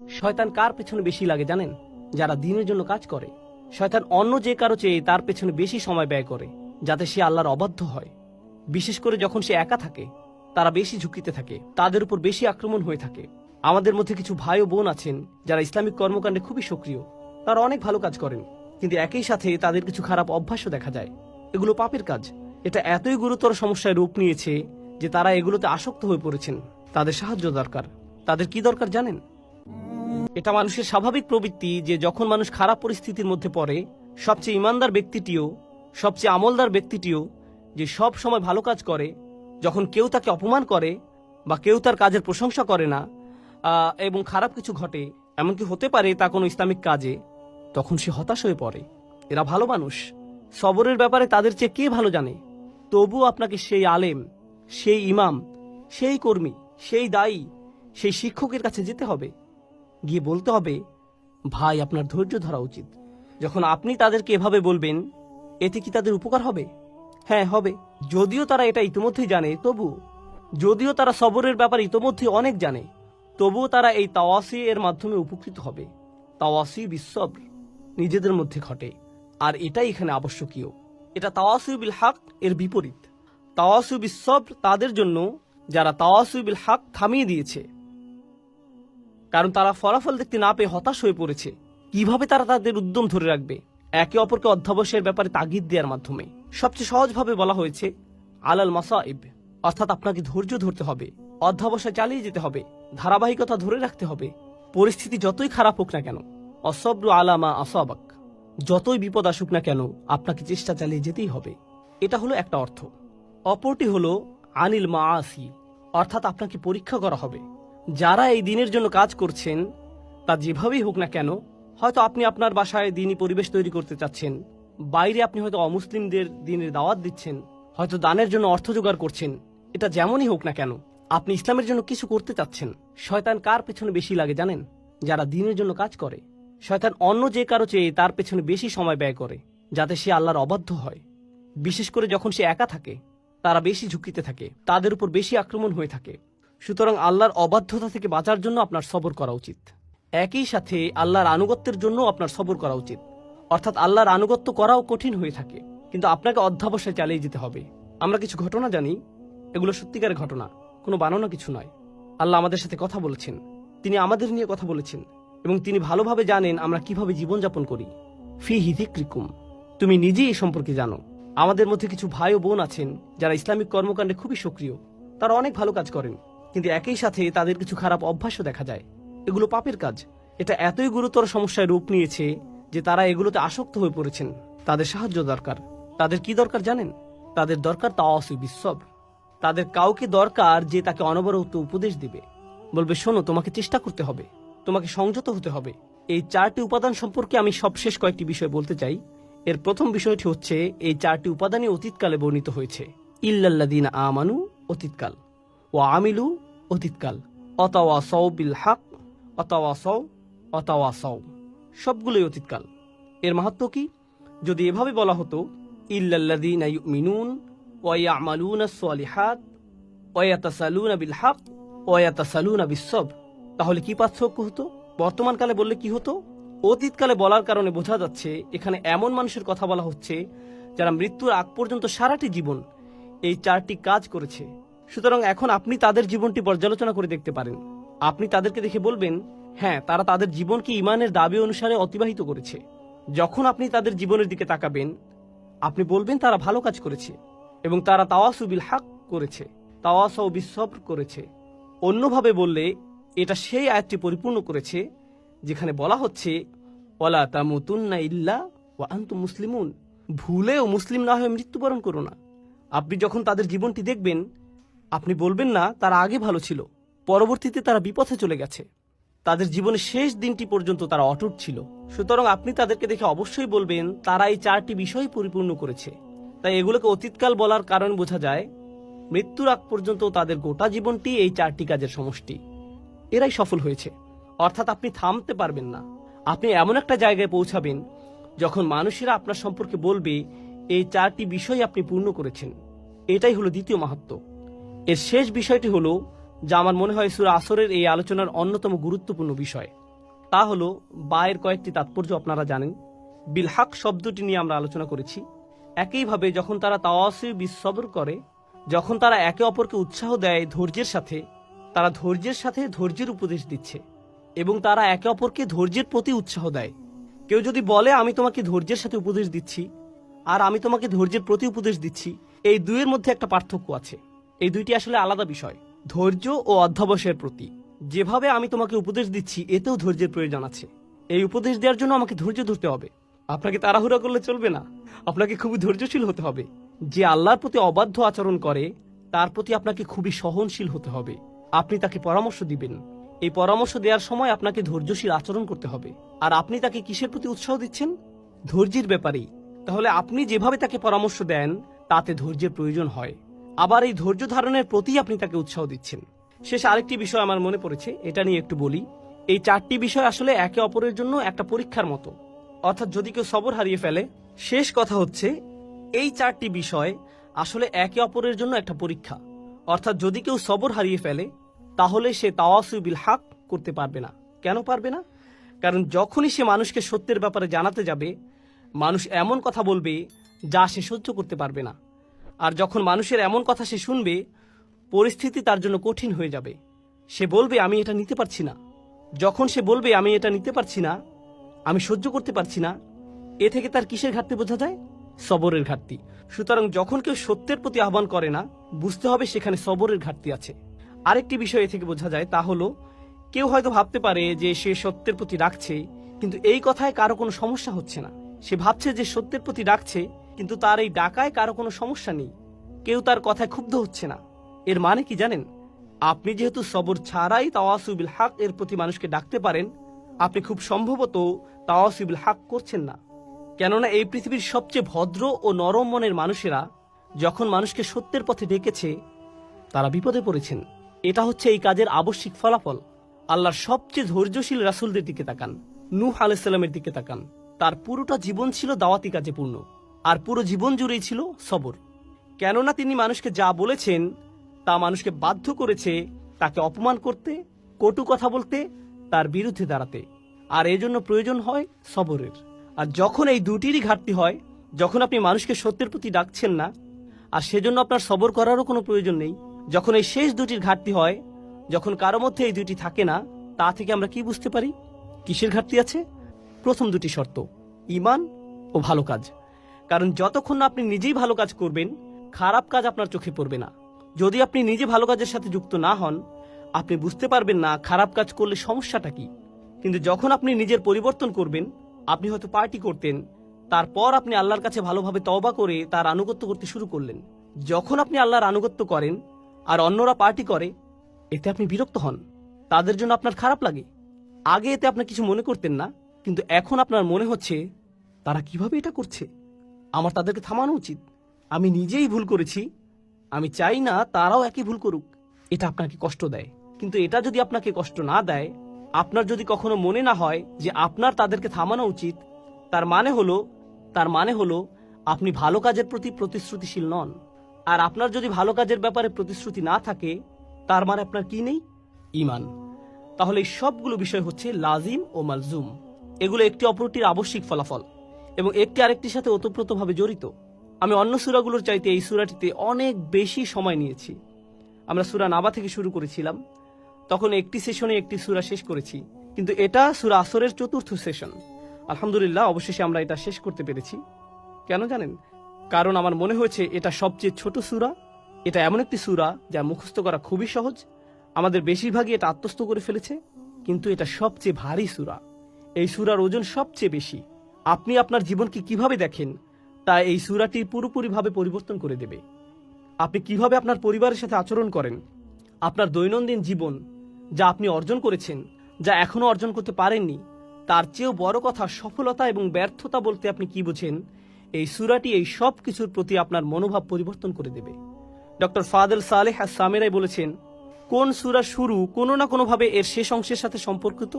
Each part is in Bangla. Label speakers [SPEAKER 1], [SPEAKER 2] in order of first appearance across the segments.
[SPEAKER 1] শয়তান কার পেছনে বেশি লাগে জানেন? যারা দিনের জন্য কাজ করে। শয়তান অন্য যে কারও চেয়ে তার পেছনে বেশি সময় ব্যয় করে, যাতে সে আল্লাহর অবাধ্য হয়। বিশেষ করে যখন সে একা থাকে, তারা বেশি ঝুঁকিতে থাকে, তাদের উপর বেশি আক্রমণ হয়ে থাকে। আমাদের মধ্যে কিছু ভাই ও বোন আছেন, যারা ইসলামিক কর্মকাণ্ডে খুবই সক্রিয়। তারা অনেক ভালো কাজ করেন, কিন্তু একই সাথে তাদের কিছু খারাপ অভ্যাসও দেখা যায়। এগুলো পাপের কাজ। এটা এতই গুরুতর সমস্যায় রূপ নিয়েছে যে তারা এগুলোতে আসক্ত হয়ে পড়েছেন। তাদের সাহায্য দরকার। তাদের কি দরকার জানেন? এটা মানুষের স্বাভাবিক প্রবৃত্তি যে যখন মানুষ খারাপ পরিস্থিতির মধ্যে পড়ে, সবচেয়ে ইমানদার ব্যক্তিটিও, সবচেয়ে আমলদার ব্যক্তিটিও যে সব সময় ভালো কাজ করে, যখন কেউ তাকে অপমান করে বা কেউ তার কাজের প্রশংসা করে না এবং খারাপ কিছু ঘটে, এমনকি হতে পারে তা কোনো ইসলামিক কাজে, তখন সে হতাশ হয়ে পড়ে। এরা ভালো মানুষ। সবরের ব্যাপারে তাদের চেয়ে কে ভালো জানে? তবু আপনাকে সেই আলেম, সেই ইমাম, সেই কর্মী, সেই দায়ী, সেই শিক্ষকের কাছে যেতে হবে। গিয়ে বলতে হবে, ভাই, আপনার ধৈর্য ধরা উচিত। যখন আপনি তাদেরকে এভাবে বলবেন, এতে কি তাদের উপকার হবে? হ্যাঁ হবে। যদিও তারা এটা ইতিমধ্যেই জানে, তবু যদিও তারা সবরের ব্যাপারে ইতিমধ্যে অনেক জানে, তবুও তারা এই তাওয়াসি এর মাধ্যমে উপকৃত হবে। তাওয়াসি বিশ্বর নিজেদের মধ্যে ঘটে, আর এটাই এখানে আবশ্যকীয়। এটা তাওয়াসু বিল হক এর বিপরীত। তাওয়াসু বিশ্বর তাদের জন্য যারা তাওয়াসু বিল হক থামিয়ে দিয়েছে কারণ তারা ফলাফল দেখতে না পেয়ে হতাশ হয়ে পড়েছে। কীভাবে তারা তাদের উদ্যম ধরে রাখবে? একে অপরকে অধ্যাবসায়ের ব্যাপারে তাগিদ দেওয়ার মাধ্যমে। সবচেয়ে সহজভাবে বলা হয়েছে, আলাল মাসাইব, অর্থাৎ আপনাকে ধৈর্য ধরতে হবে, অধ্যাবসায় চালিয়ে যেতে হবে, ধারাবাহিকতা ধরে রাখতে হবে। পরিস্থিতি যতই খারাপ হোক না কেন, অসব্র আলামা আসাবাক, যতই বিপদ আসুক না কেন, আপনাকে চেষ্টা চালিয়ে যেতেই হবে। এটা হলো একটা অর্থ। অপরটি হলো আনিল মা আসি অর্থাৎ আপনাকে পরীক্ষা করা হবে। যারা এই দিনের জন্য কাজ করছেন, তা যেভাবেই হোক না কেন, হয়তো আপনি আপনার বাসায় দিনই পরিবেশ তৈরি করতে চাচ্ছেন। বাইরে আপনি হয়তো অমুসলিমদের দিনের দাওয়াত দিচ্ছেন, হয়তো দানের জন্য অর্থ জোগাড় করছেন, এটা যেমনই হোক না কেন, আপনি ইসলামের জন্য কিছু করতে চাচ্ছেন। শয়তান কার পেছনে বেশি লাগে জানেন? যারা দিনের জন্য কাজ করে। শয়তান অন্য যে কারও চেয়ে তার পেছনে বেশি সময় ব্যয় করে, যাতে সে আল্লাহর অবাধ্য হয়। বিশেষ করে যখন সে একা থাকে, তারা বেশি ঝুঁকিতে থাকে, তাদের উপর বেশি আক্রমণ হয়ে থাকে। সুতরাং আল্লাহর অবাধ্যতা থেকে বাঁচার জন্য আপনার সবর করা উচিত। একই সাথে আল্লাহর আনুগত্যের জন্য আপনার সবর করা উচিত। অর্থাৎ আল্লাহর আনুগত্য করাও কঠিন হয়ে থাকে, কিন্তু আপনাকে অধ্যাবসায় চালিয়ে যেতে হবে। আমরা কিছু ঘটনা জানি, এগুলো সত্যিকারের ঘটনা, কোনো বানানো কিছু নয়। আল্লাহ আমাদের সাথে কথা বলেছেন, তিনি আমাদের নিয়ে কথা বলেছেন, এবং তিনি ভালোভাবে জানেন আমরা কীভাবে জীবনযাপন করি। ফি হিদিক্রিকুম, তুমি নিজেই এই সম্পর্কে জানো। আমাদের মধ্যে কিছু ভাই ও বোন আছেন, যারা ইসলামিক কর্মকাণ্ডে খুবই সক্রিয়, তারা অনেক ভালো কাজ করেন। কিন্তু একই সাথে তাদের কিছু খারাপ অভ্যাসও দেখা যায়। এগুলো পাপের কাজ। এটা এতই গুরুতর সমস্যায় রূপ নিয়েছে যে তারা এগুলোতে আসক্ত হয়ে পড়েছেন। তাদের সাহায্য দরকার। তাদের কি দরকার জানেন? তাদের দরকার তাওয়াসি বিশ্বব তাদের কাউকে দরকার যে তাকে অনবরত উপদেশ দিবে। বলবে, শোনো, তোমাকে চেষ্টা করতে হবে। তোমাকে সংযত হতে হবে। এই চারটি উপাদান সম্পর্কে আমি সবশেষ কয়েকটি বিষয় বলতে চাই। এর প্রথম বিষয়টি হচ্ছে, এই চারটি উপাদানই অতীতকালে বর্ণিত হয়েছে। ইল্লাল্লাদিন আমানু অতীতকাল। ও আমিলু অতীতকাল। অতাওয়া সৌ বিল হাক অতাওয়া সৌ অতাওয়া সৌ সবগুলোই অতীতকাল। এর মাহাত্ম কি? যদি এভাবে বলা হতো ইল্লাল্লাদিন মিনুন ওয়াইয়ামালুনা সালিহাত ওয়াতাসালুনা বিল হক ওয়াতাসালুনা বিসব তাহলে কি পার্থক্য হতো? বর্তমানকালে বললে কি হতো? অতীতকালে বলার কারণে বোঝা যাচ্ছে, এখানে এমন মানুষের কথা বলা হচ্ছে, যারা মৃত্যুর আগ পর্যন্ত সারাটি জীবন এই চারটি কাজ করেছে। সুতরাং এখন আপনি তাদের জীবনটি পর্যালোচনা করে দেখতে পারেন। আপনি তাদেরকে দেখে বলবেন হ্যাঁ তারা তাদের জীবনকে ইমানের দাবি অনুসারে অতিবাহিত করেছে। যখন আপনি তাদের জীবনের দিকে তাকাবেন, আপনি বলবেন, তারা ভালো কাজ করেছে এবং তারা তাওয়াসুবিল হাক করেছে তাওয়াসাও বিশ্বর করেছে। অন্যভাবে বললে, এটা সেই আয়াতটি পরিপূর্ণ করেছে যেখানে বলা হচ্ছে ওলা তামুতুন্না ইল্লা ও আন্তু মুসলিমুন। ভুলেও মুসলিম না হয়ে মৃত্যুবরণ করো না। আপনি যখন তাদের জীবনটি দেখবেন আপনি বলবেন না, তারা আগে ভালো ছিল। পরবর্তীতে তারা বিপথে চলে গেছে। তাদের জীবনের শেষ দিনটি পর্যন্ত তারা অটুট ছিল। সুতরাং আপনি তাদেরকে দেখে অবশ্যই বলবেন, তারা এই চারটি বিষয় পরিপূর্ণ করেছে। তাই এগুলোকে অতীতকাল বলার কারণ বোঝা যায়, মৃত্যুর আগ পর্যন্ত তাদের গোটা জীবনটি এই চারটি কাজের সমষ্টি। এরাই সফল হয়েছে। অর্থাৎ আপনি থামতে পারবেন না। আপনি এমন একটা জায়গায় পৌঁছাবেন, যখন মানুষেরা আপনার সম্পর্কে বলবে, এই চারটি বিষয় আপনি পূর্ণ করেছেন। এটাই হলো দ্বিতীয় মাহাত্ম এর শেষ বিষয়টি হলো যা আমার মনে হয় সুরা আসরের এই আলোচনার অন্যতম গুরুত্বপূর্ণ বিষয়। তা হলো বায়ের কয়েকটি তাৎপর্য আপনারা জানেন। বিলহাক শব্দটি নিয়ে আমরা আলোচনা করেছি। একইভাবে যখন তারা তাওয়াসি বিশ্বর করে, যখন তারা একে অপরকে উৎসাহ দেয় ধৈর্যের সাথে, তারা ধৈর্যের সাথে ধৈর্যের উপদেশ দিচ্ছে এবং তারা একে অপরকে ধৈর্যের প্রতি উৎসাহ দেয়। কেউ যদি বলে, আমি তোমাকে ধৈর্যের সাথে উপদেশ দিচ্ছি আর আমি তোমাকে ধৈর্যের প্রতি উপদেশ দিচ্ছি এই দুইয়ের মধ্যে একটা পার্থক্য আছে। এই দুইটি আসলে আলাদা বিষয়। ধৈর্য ও অধ্যাবসায়ের প্রতি যেভাবে আমি তোমাকে উপদেশ দিচ্ছি, এতেও ধৈর্যের প্রয়োজন আছে। এই উপদেশ দেওয়ার জন্য আমাকে ধৈর্য ধরতে হবে। আপনাকে তাড়াহুড়া করলে চলবে না। আপনাকে খুবই ধৈর্যশীল হতে হবে। যে আল্লাহর প্রতি অবাধ্য আচরণ করে, তার প্রতি আপনাকে খুবই সহনশীল হতে হবে। আপনি তাকে পরামর্শ দিবেন। এই পরামর্শ দেওয়ার সময় আপনাকে ধৈর্যশীল আচরণ করতে হবে। আর আপনি তাকে কিসের প্রতি উৎসাহ দিচ্ছেন? ধৈর্যের ব্যাপারেই। তাহলে আপনি যেভাবে তাকে পরামর্শ দেন, তাতে ধৈর্যের প্রয়োজন হয়। আবার এই ধৈর্য ধারণের প্রতি আপনি তাকে উৎসাহ দিচ্ছেন। শেষ আরেকটি বিষয় আমার মনে পড়েছে, এটা নিয়ে একটু বলি। এই চারটি বিষয় আসলে একে অপরের জন্য একটা পরীক্ষার মতো। অর্থাৎ যদি কেউ সবর হারিয়ে ফেলে, শেষ কথা হচ্ছে, এই চারটি বিষয় আসলে একে অপরের জন্য একটা পরীক্ষা। অর্থাৎ যদি কেউ সবর হারিয়ে ফেলে, তাহলে সে তাওয়াসুবিল হাক করতে পারবে না। কেন পারবে না? কারণ যখনই সে মানুষকে সত্যের ব্যাপারে জানাতে যাবে, মানুষ এমন কথা বলবে যা সে সহ্য করতে পারবে না। আর যখন মানুষের এমন কথা সে শুনবে, পরিস্থিতি তার জন্য কঠিন হয়ে যাবে। সে বলবে, আমি এটা নিতে পারছি না। যখন সে বলবে, আমি এটা নিতে পারছি না, আমি সহ্য করতে পারছি না, এ থেকে তার কিসের ঘাটতি বোঝা যায়? সবরের ঘাটতি। সুতরাং যখন কেউ সত্যের প্রতি আহ্বান করে না, বুঝতে হবে সেখানে সবরের ঘাটতি আছে। আরেকটি বিষয় এ থেকে বোঝা যায়, তা হলো, কেউ হয়তো ভাবতে পারে যে সে সত্যের প্রতি রাখছে কিন্তু এই কথায় কারও কোনো সমস্যা হচ্ছে না। সে ভাবছে যে সত্যের প্রতি ডাকছে কিন্তু তার এই ডাকায় কারও কোনো সমস্যা নেই। কেউ তার কথায় ক্ষুব্ধ হচ্ছে না। এর মানে কি জানেন? আপনি যেহেতু সবর ছাড়াই তাওয়াসুবিল হাক এর প্রতি মানুষকে ডাকতে পারেন, আপনি খুব সম্ভবত তাওয়াসুবিল হাক করছেন না। কেননা এই পৃথিবীর সবচেয়ে ভদ্র ও নরম মনের মানুষেরা যখন মানুষকে সত্যের পথে ডেকেছে, তারা বিপদে পড়েছেন। এটা হচ্ছে এই কাজের আবশ্যিক ফলাফল। আল্লাহর সবচেয়ে ধৈর্যশীল রাসুলদের দিকে তাকান। নূহ আলাইসাল্লামের দিকে তাকান। তার পুরোটা জীবন ছিল দাওয়াতি কাজে পূর্ণ। আর পুরো জীবন জুড়েই ছিল সবর। কেননা তিনি মানুষকে যা বলেছেন, তা মানুষকে বাধ্য করেছে তাকে অপমান করতে, কটু কথা বলতে, তার বিরুদ্ধে দাঁড়াতে। আর এজন্য প্রয়োজন হয় সবরের। আর যখন এই দুটিরই ঘাটতি হয়, যখন আপনি মানুষকে সত্যের প্রতি ডাকছেন না, আর সেজন্য আপনার সবর করারও কোনো প্রয়োজন নেই, যখন এই শেষ দুটির ঘাটতি হয়, যখন কারও মধ্যে এই দুটি থাকে না, তা থেকে আমরা কি বুঝতে পারি? কিসের ঘাটতি আছে? প্রথম দুটি শর্ত ইমান ও ভালো কাজ। কারণ যতক্ষণ না আপনি নিজেই ভালো কাজ করবেন, খারাপ কাজ আপনার চোখে পড়বে না। যদি আপনি নিজে ভালো কাজের সাথে যুক্ত না হন, আপনি বুঝতে পারবেন না খারাপ কাজ করলে সমস্যাটা কি। কিন্তু যখন আপনি নিজের পরিবর্তন করবেন, আপনি হয়তো পার্টি করতেন, তারপর আপনি আল্লাহর কাছে ভালোভাবে তওবা করে তার আনুগত্য করতে শুরু করলেন। যখন আপনি আল্লাহর আনুগত্য করেন আর অন্যরা পার্টি করে, এতে আপনি বিরক্ত হন। তাদের জন্য আপনার খারাপ লাগে। আগে এতে আপনি কিছু মনে করতেন না, কিন্তু এখন আপনার মনে হচ্ছে, তারা কীভাবে এটা করছে? আমার তাদেরকে থামানো উচিত। আমি নিজেই ভুল করেছি। আমি চাই না তারাও একই ভুল করুক। এটা আপনাকে কষ্ট দেয়। কিন্তু এটা যদি আপনাকে কষ্ট না দেয়, আপনার যদি কখনো মনে না হয় যে আপনার তাদেরকে থামানো উচিত, তার মানে হলো, তার মানে হলো, আপনি ভালো কাজের প্রতি প্রতিশ্রুতিশীল নন। আর আপনার যদি ভালো কাজের ব্যাপারে প্রতিশ্রুতি না থাকে, তার মানে আপনার কি নেই? ইমান। তাহলে এই সবগুলো বিষয় হচ্ছে লাজিম ও মালজুম। এগুলো একটি অপরটির আবশ্যিক ফলাফল। এবং একটি আরেকটির সাথে ওতপ্রোতভাবে জড়িত। আমি অন্য সুরাগুলোর চাইতে এই সুরাটিতে অনেক বেশি সময় নিয়েছি। আমরা সুরা নাবা থেকে শুরু করেছিলাম। তখন একটি সেশনে একটি সুরা শেষ করেছি। কিন্তু এটা সুরা আসরের চতুর্থ সেশন। আলহামদুলিল্লাহ, অবশেষে আমরা এটা শেষ করতে পেরেছি। কেন জানেন? কারণ আমার মনে হয়েছে এটা সবচেয়ে ছোট সুরা। এটা এমন একটি সুরা যা মুখস্থ করা খুবই সহজ। আমাদের বেশিরভাগই এটা আত্মস্থ করে ফেলেছে। কিন্তু এটা সবচেয়ে ভারী সুরা। এই সুরার ওজন সবচেয়ে বেশি। আপনি আপনার জীবনকে কীভাবে দেখেন, তা এই সুরাটি পুরোপুরিভাবে পরিবর্তন করে দেবে। আপনি কীভাবে আপনার পরিবারের সাথে আচরণ করেন, আপনার দৈনন্দিন জীবন যা আপনি অর্জন করেছেন, যা এখনও অর্জন করতে পারেননি, তার চেয়েও বড় কথা সফলতা এবং ব্যর্থতা বলতে আপনি কি বোঝেন, এই সুরাটি এই সব কিছুর প্রতি আপনার মনোভাব পরিবর্তন করে দেবে। ডক্টর ফাদেল সালেহ সামেরাই বলেছেন, কোন সুরা শুরু কোনো না কোনোভাবে এর শেষ অংশের সাথে সম্পর্কিত?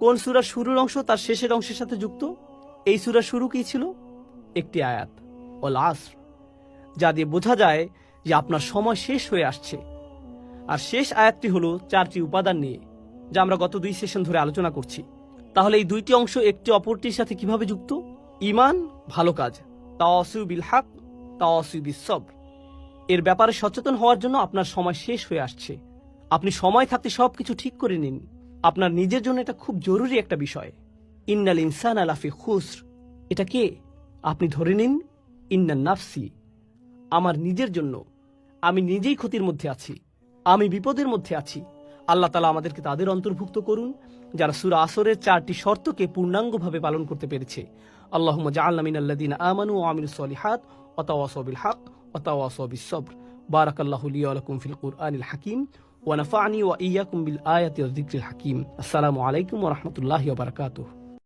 [SPEAKER 1] কোন সুরা শুরুর অংশ তার শেষের অংশের সাথে যুক্ত? এই সুরা শুরু কি ছিল? একটি আয়াত ও লাস্ট যা দিয়ে বোঝা যায় যে আপনার সময় শেষ হয়ে আসছে। আর শেষ আয়াতটি হলো চারটি উপাদান নিয়ে, যা আমরা গত দুই সেশন ধরে আলোচনা করছি। তাহলে এই দুইটি অংশ একটি অপরটির সাথে কীভাবে যুক্ত? ইমান ভালো কাজ, তাওয়াসু বিল হক, তাওয়াসু বিস সবর। এর ব্যাপারে সচেতন হওয়ার জন্য আপনার সময় শেষ হয়ে আসছে। আপনি সময় থাকতে সবকিছু ঠিক করে নিন। আপনার নিজের জন্য এটা খুব জরুরি একটা বিষয়। ইন্নাল ইনসান আলাফি খুসর। এটা কে? আপনি ধরে নিন, ইন্নান নাফসি। আমার নিজের জন্য আমি নিজেই ক্ষতির মধ্যে আছি। আমি বিপদের মধ্যে আছি। আল্লাহ তালা আমাদেরকে তাদের অন্তর্ভুক্ত করুন, যারা সুরা আসরের চারটি শর্তকে পূর্ণাঙ্গভাবে পালন করতে পেরেছে। আল্লাহ জাআলনামিন আল্লাদিন আমানু ও আমিল সলিহাত অতাওয়াসবিল হক অতাওয়াসবিস সবর বারাক আল্লাহ লি ওয়া লাকুম ফিল কুরআনিল হাকিম ওয়া নাফা'নি ওয়া ইয়্যাকুম বিল আয়াতি ওয়াজ যিকরিল হাকিম। আসসালামু আলাইকুম ওয়া রাহমাতুল্লাহি ওয়া বারাকাতুহু।